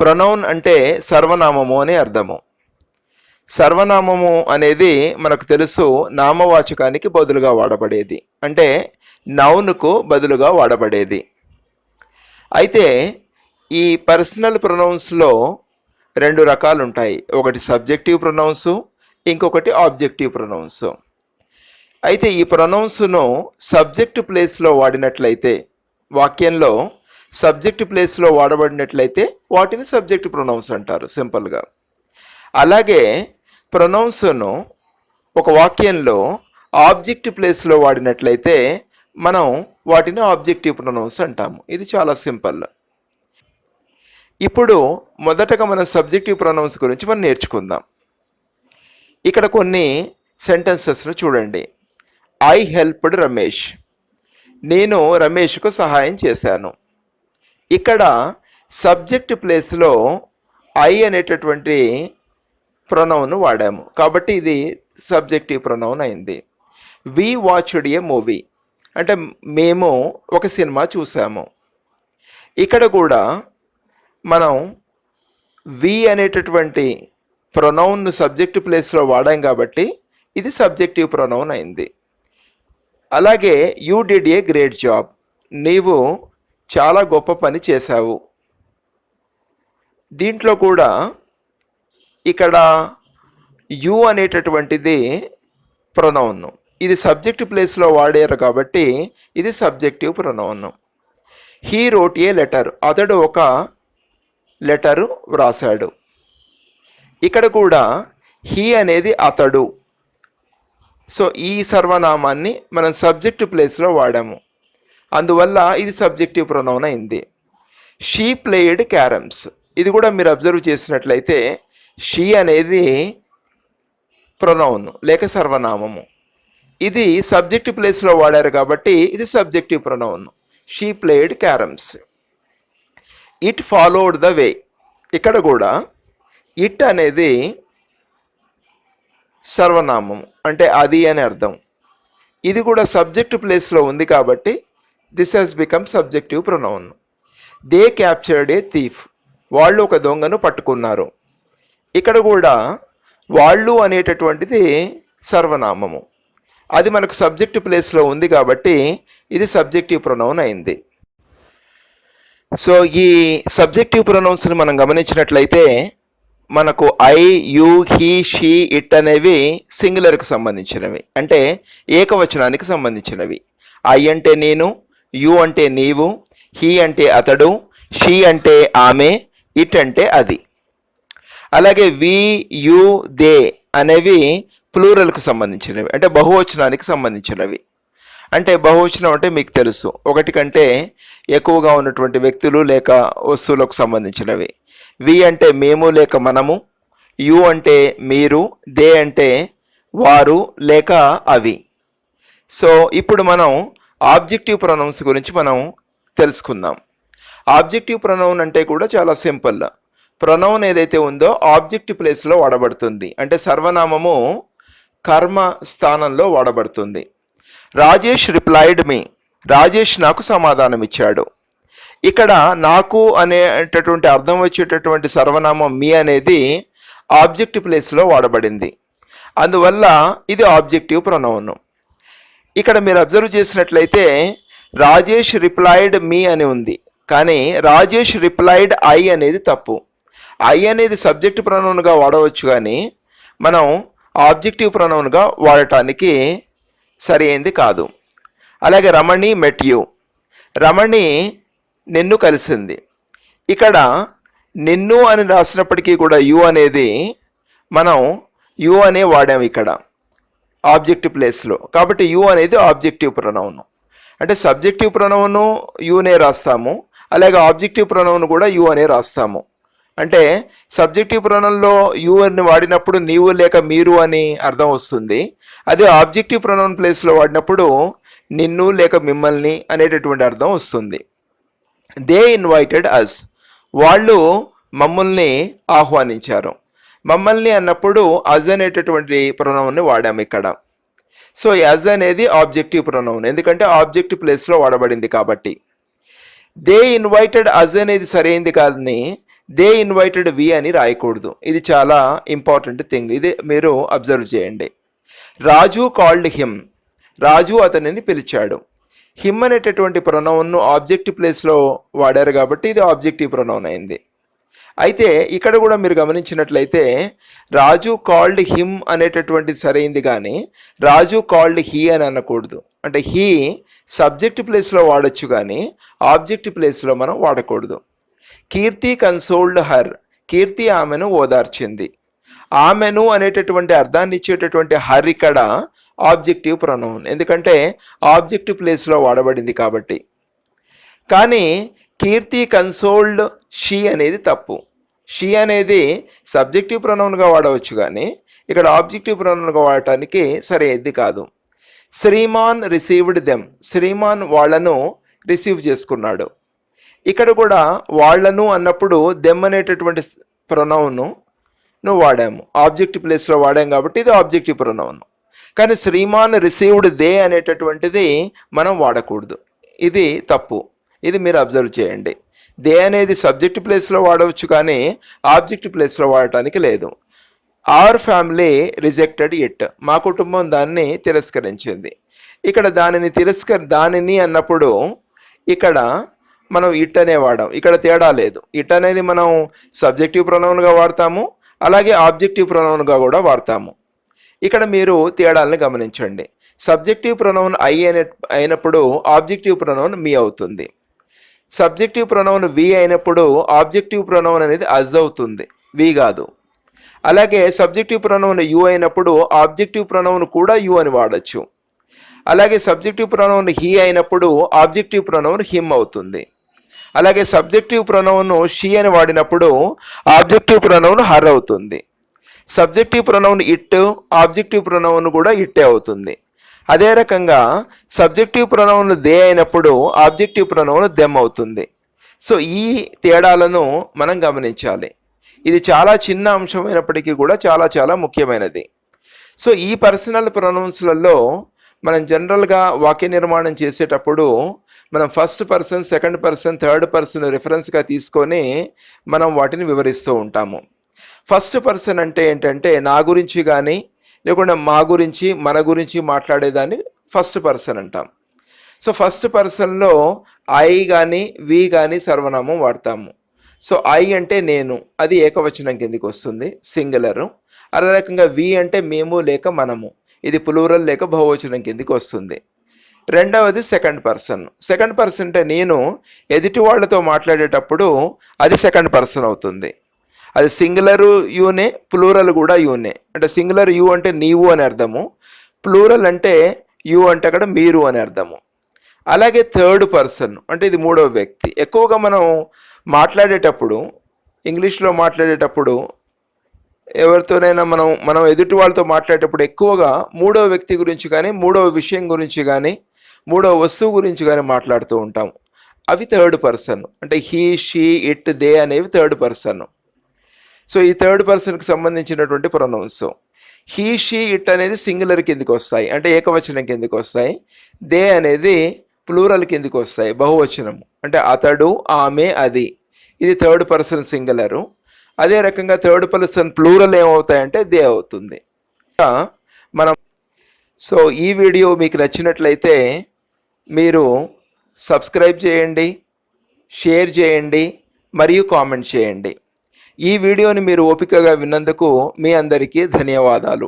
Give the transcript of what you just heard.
Pronoun అంటే సర్వనామము అని అర్థము. సర్వనామము అనేది మనకు తెలుసు నామవాచకానికి బదులుగా వాడబడేది. అంటే నౌన్కు బదులుగా వాడబడేది. అయితే ఈ పర్సనల్ ప్రొనౌన్స్లో రెండు రకాలు ఉంటాయి ఒకటి సబ్జెక్టివ్ ప్రొనౌన్సు ఇంకొకటి ఆబ్జెక్టివ్ ప్రొనౌన్సు. అయితే ఈ ప్రొనౌన్స్ను సబ్జెక్ట్ ప్లేస్లో వాడినట్లయితే వాక్యంలో సబ్జెక్ట్ ప్లేస్లో వాడబడినట్లయితే వాటిని సబ్జెక్ట్ ప్రొనౌన్స్ అంటారు సింపుల్గా అలాగే ప్రొనౌన్స్ను ఒక వాక్యంలో ఆబ్జెక్ట్ ప్లేస్లో వాడినట్లయితే మనం వాటిని ఆబ్జెక్టివ్ ప్రొనౌన్స్ అంటాము. ఇది చాలా సింపుల్. ఇప్పుడు మొదటగా మనం సబ్జెక్టివ్ ప్రొనౌన్స్ గురించి మనం నేర్చుకుందాం. ఇక్కడ కొన్ని సెంటెన్సెస్ను చూడండి. I helped Ramesh. నేను రమేష్కు సహాయం చేశాను. ఇక్కడ సబ్జెక్ట్ ప్లేస్లో ఐ అనేటటువంటి ప్రొనౌన్ వాడాము. కాబట్టి ఇది సబ్జెక్టివ్ ప్రొనౌన్ అయింది. We watched a movie. అంటే మేము ఒక సినిమా చూసాము. ఇక్కడ కూడా మనం వి అనేటటువంటి ప్రొనౌన్ సబ్జెక్ట్ ప్లేస్లో వాడాం కాబట్టి ఇది సబ్జెక్టివ్ ప్రొనౌన్ అయింది. అలాగే you did a great job. నీవు చాలా గొప్ప పని చేశావు. దీంట్లో కూడా ఇక్కడ యు అనేటటువంటిది ప్రొనౌన్. ఇది సబ్జెక్ట్ ప్లేస్లో వాడారు కాబట్టి ఇది subjective pronoun. He wrote a letter అతడు ఒక లెటరు వ్రాసాడు ఇక్కడ కూడా హీ అనేది అతడు. సో ఈ సర్వనామాన్ని మనం సబ్జెక్ట్ ప్లేస్లో వాడాము. అందువల్ల ఇది సబ్జెక్టివ్ ప్రొనౌన్ అయింది. She played carroms. ఇది కూడా మీరు అబ్జర్వ్ చేసినట్లయితే షీ అనేది ప్రొనౌన్ లేక సర్వనామము. ఇది సబ్జెక్ట్ ప్లేస్లో వాడారు కాబట్టి ఇది subjective pronoun. She played carroms. It followed the way. ఇక్కడ కూడా ఇట్ అనేది సర్వనామం అంటే అది అని అర్థం. ఇది కూడా సబ్జెక్ట్ ప్లేస్లో ఉంది కాబట్టి this has become subjective pronoun they captured a thief వాళ్ళు ఒక దొంగను పట్టుకున్నారు. ఇక్కడ కూడా వాళ్ళు అనేటటువంటిది సర్వనామము. అది మనకు సబ్జెక్ట్ ప్లేస్లో ఉంది కాబట్టి ఇది సబ్జెక్టివ్ ప్రొనౌన్ అయింది. సో ఈ సబ్జెక్టివ్ ప్రొనౌన్స్ని మనం గమనించినట్లయితే మనకు I you he she it అనేవి సింగులర్కి సంబంధించినవి. అంటే ఏకవచనానికి సంబంధించినవి. ఐ అంటే నేను యు అంటే నీవు హీ అంటే అతడు షీ అంటే ఆమె ఇట్ అంటే అది. అలాగే వి యు దే అనేవి ప్లూరల్కు సంబంధించినవి అంటే బహువచనానికి సంబంధించినవి. అంటే బహువచనం అంటే మీకు తెలుసు. ఒకటి కంటే ఎక్కువగా ఉన్నటువంటి వ్యక్తులు లేక వస్తువులకు సంబంధించినవి. వి అంటే మేము లేక మనము యు అంటే మీరు దే అంటే వారు లేక అవి. సో ఇప్పుడు మనం ఆబ్జెక్టివ్ ప్రొనౌన్స్ గురించి మనం తెలుసుకుందాం. ఆబ్జెక్టివ్ ప్రొనౌన్ అంటే కూడా చాలా సింపుల్. ప్రొనౌన్ ఏదైతే ఉందో ఆబ్జెక్ట్ ప్లేస్లో వాడబడుతుంది. అంటే సర్వనామము కర్మ స్థానంలో వాడబడుతుంది. Rajesh replied me. రాజేష్ నాకు సమాధానం ఇచ్చాడు. ఇక్కడ నాకు అనేటటువంటి అర్థం వచ్చేటటువంటి సర్వనామం మీ అనేది ఆబ్జెక్ట్ ప్లేస్లో వాడబడింది. అందువల్ల ఇది ఆబ్జెక్టివ్ ప్రొనౌన్. ఇక్కడ మీరు అబ్జర్వ్ చేసినట్లయితే రాజేష్ రిప్లైడ్ మీ అని ఉంది. కానీ రాజేష్ రిప్లైడ్ ఐ అనేది తప్పు. ఐ అనేది సబ్జెక్ట్ ప్రొనౌన్గా వాడవచ్చు కానీ మనం ఆబ్జెక్టివ్ ప్రొనౌన్గా వాడటానికి సరైనది కాదు. అలాగే రమణి మెట్ యూ రమణి నిన్ను కలిసింది. ఇక్కడ నిన్ను అని రాసినప్పటికీ కూడా యు అనేది మనం యు అనే వాడాము ఇక్కడ. ఆబ్జెక్టివ్ ప్లేస్లో. కాబట్టి యు అనేది ఆబ్జెక్టివ్ ప్రొనౌన్. అంటే సబ్జెక్టివ్ ప్రొనౌను యునే రాస్తాము. అలాగే ఆబ్జెక్టివ్ ప్రొనౌన్ కూడా యు అనే రాస్తాము. అంటే సబ్జెక్టివ్ ప్రొనౌన్లో యు అని వాడినప్పుడు నీవు లేక మీరు అని అర్థం వస్తుంది. అదే ఆబ్జెక్టివ్ ప్రొనౌన్ ప్లేస్లో వాడినప్పుడు నిన్ను లేక మిమ్మల్ని అనేటటువంటి అర్థం వస్తుంది. They invited us. వాళ్ళు మమ్మల్ని ఆహ్వానించారు. మమ్మల్ని అన్నప్పుడు అజ్ అనేటటువంటి ప్రొనౌన్ని వాడాము ఇక్కడ. సో యాజ్ అనేది ఆబ్జెక్టివ్ ప్రొనౌన్ ఎందుకంటే ఆబ్జెక్టివ్ ప్లేస్లో వాడబడింది కాబట్టి. దే ఇన్వైటెడ్ అజ్ అనేది సరైంది కానీ దే ఇన్వైటెడ్ వి అని రాయకూడదు. ఇది చాలా ఇంపార్టెంట్ థింగ్ ఇది మీరు అబ్జర్వ్ చేయండి. రాజు కాల్డ్ హిమ్ రాజు అతనిని పిలిచాడు. హిమ్ అనేటటువంటి ప్రొనౌన్ను ఆబ్జెక్టివ్ ప్లేస్లో వాడారు కాబట్టి ఇది ఆబ్జెక్టివ్ ప్రొనౌన్ అయింది. అయితే ఇక్కడ కూడా మీరు గమనించినట్లయితే రాజు కాల్డ్ హిమ్ అనేటటువంటిది సరైంది కానీ రాజు కాల్డ్ హీ అని అనకూడదు. అంటే హీ సబ్జెక్ట్ ప్లేస్లో వాడొచ్చు కానీ ఆబ్జెక్ట్ ప్లేస్లో మనం వాడకూడదు. కీర్తి కన్సోల్డ్ హర్ కీర్తి ఆమెను ఓదార్చింది. ఆమెను అనేటటువంటి అర్థాన్ని ఇచ్చేటటువంటి హర్ ఇక్కడ ఆబ్జెక్టివ్ ప్రొనౌన్. ఎందుకంటే ఆబ్జెక్టివ్ ప్లేస్లో వాడబడింది కాబట్టి. కానీ కీర్తి కన్సోల్డ్ షీ అనేది తప్పు. షీ అనేది సబ్జెక్టివ్ ప్రొనౌన్గా వాడవచ్చు కానీ ఇక్కడ ఆబ్జెక్టివ్ ప్రొనౌన్గా వాడటానికి సరైనది కాదు. Shriman received them. శ్రీమాన్ వాళ్ళను రిసీవ్ చేసుకున్నాడు. ఇక్కడ కూడా వాళ్ళను అన్నప్పుడు దెమ్ అనేటటువంటి ప్రొనౌను నువ్వు వాడాము. ఆబ్జెక్టివ్ ప్లేస్లో వాడాం కాబట్టి ఇది ఆబ్జెక్టివ్ ప్రొనౌన్. కానీ శ్రీమాన్ రిసీవ్డ్ దే అనేటటువంటిది మనం వాడకూడదు. ఇది తప్పు. ఇది మీరు అబ్జర్వ్ చేయండి. దే అనేది సబ్జెక్ట్ ప్లేస్లో వాడవచ్చు కానీ ఆబ్జెక్ట్ ప్లేస్లో వాడటానికి లేదు. Our family rejected it. మా కుటుంబం దాన్ని తిరస్కరించింది. ఇక్కడ దానిని తిరస్కర దానిని అన్నప్పుడు ఇక్కడ మనం ఇట్ అనే వాడాం. ఇక్కడ తేడా లేదు. ఇట్ అనేది మనం సబ్జెక్టివ్ ప్రొనౌన్గా వాడతాము అలాగే ఆబ్జెక్టివ్ ప్రొనౌన్గా కూడా వాడతాము. ఇక్కడ మీరు తేడాలను గమనించండి. సబ్జెక్టివ్ ప్రొనౌన్ ఐ అయిన అయినప్పుడు ఆబ్జెక్టివ్ ప్రొనౌన్ మీ అవుతుంది. సబ్జెక్టివ్ ప్రొనౌన్ వి అయినప్పుడు ఆబ్జెక్టివ్ ప్రొనౌన్ అనేది అజ్ అవుతుంది. వి కాదు. అలాగే సబ్జెక్టివ్ ప్రొనౌన్ యు అయినప్పుడు ఆబ్జెక్టివ్ ప్రొనౌన్ కూడా యు అని వాడచ్చు. అలాగే సబ్జెక్టివ్ ప్రొనౌన్ హీ అయినప్పుడు ఆబ్జెక్టివ్ ప్రొనౌన్ హిమ్ అవుతుంది. అలాగే సబ్జెక్టివ్ ప్రొనౌన్ షీ అని వాడినప్పుడు ఆబ్జెక్టివ్ ప్రొనౌన్ హర్ అవుతుంది. Subjective pronoun it objective pronoun కూడా ఇట్టే అవుతుంది. అదే రకంగా సబ్జెక్టివ్ ప్రొనౌన్లు దే అయినప్పుడు ఆబ్జెక్టివ్ ప్రొనౌన్ దెమ్ అవుతుంది. సో ఈ తేడాలను మనం గమనించాలి. ఇది చాలా చిన్న అంశమైనప్పటికీ కూడా చాలా చాలా ముఖ్యమైనది. సో ఈ పర్సనల్ ప్రొనౌన్స్లలో మనం జనరల్గా వాక్య నిర్మాణం చేసేటప్పుడు మనం first person second person third person రిఫరెన్స్గా తీసుకొని మనం వాటిని వివరిస్తూ ఉంటాము. ఫస్ట్ పర్సన్ అంటే ఏంటంటే నా గురించి కానీ లేకుండా మా గురించి మన గురించి మాట్లాడేదాన్ని ఫస్ట్ పర్సన్ అంటాం. సో ఫస్ట్ పర్సన్లో ఐ కానీ వి కానీ సర్వనామం వాడతాము. సో ఐ అంటే నేను అది ఏకవచనం కిందికి వస్తుంది సింగులరు. అదే రకంగా వి అంటే మేము లేక మనము ఇది ప్లూరల్ లేక బహువచనం కిందికి వస్తుంది. రెండవది సెకండ్ పర్సన్ సెకండ్ పర్సన్ అంటే నేను ఎదుటి వాళ్ళతో మాట్లాడేటప్పుడు అది సెకండ్ పర్సన్ అవుతుంది. అది సింగులర్ యూనే ప్లూరల్ కూడా యూనే అంటే సింగులర్ యూ అంటే నీవు అని అర్థము. ప్లూరల్ అంటే యూ అంటే అక్కడ మీరు అని అర్థము. అలాగే థర్డ్ పర్సన్ అంటే ఇది మూడవ వ్యక్తి. ఎక్కువగా మనం మాట్లాడేటప్పుడు ఇంగ్లీష్లో మాట్లాడేటప్పుడు ఎవరితోనైనా మనం మనం ఎదుటి వాళ్ళతో మాట్లాడేటప్పుడు ఎక్కువగా మూడవ వ్యక్తి గురించి కానీ మూడవ విషయం గురించి కానీ మూడవ వస్తువు గురించి కానీ మాట్లాడుతూ ఉంటాం అవి థర్డ్ పర్సన్ అంటే హీ షీ ఇట్ దే అనేవి థర్డ్ పర్సన్ సో ఈ థర్డ్ పర్సన్కి సంబంధించినటువంటి ప్రొనౌన్స్ హీ షీ ఇట్ అనేది సింగులర్ కిందికి వస్తాయి. అంటే ఏకవచనం కిందికి వస్తాయి. దే అనేది ప్లూరల్ కిందికి వస్తాయి. బహువచనము. అంటే అతడు ఆమె అది. ఇది థర్డ్ పర్సన్ సింగులరు. అదే రకంగా థర్డ్ పర్సన్ ప్లూరల్ ఏమవుతాయంటే దే అవుతుంది. మనం సో ఈ వీడియో మీకు నచ్చినట్లయితే మీరు సబ్స్క్రైబ్ చేయండి షేర్ చేయండి మరియు కామెంట్ చేయండి. ఈ వీడియోని మీరు ఓపికగా విన్నందుకు మీ అందరికీ ధన్యవాదాలు.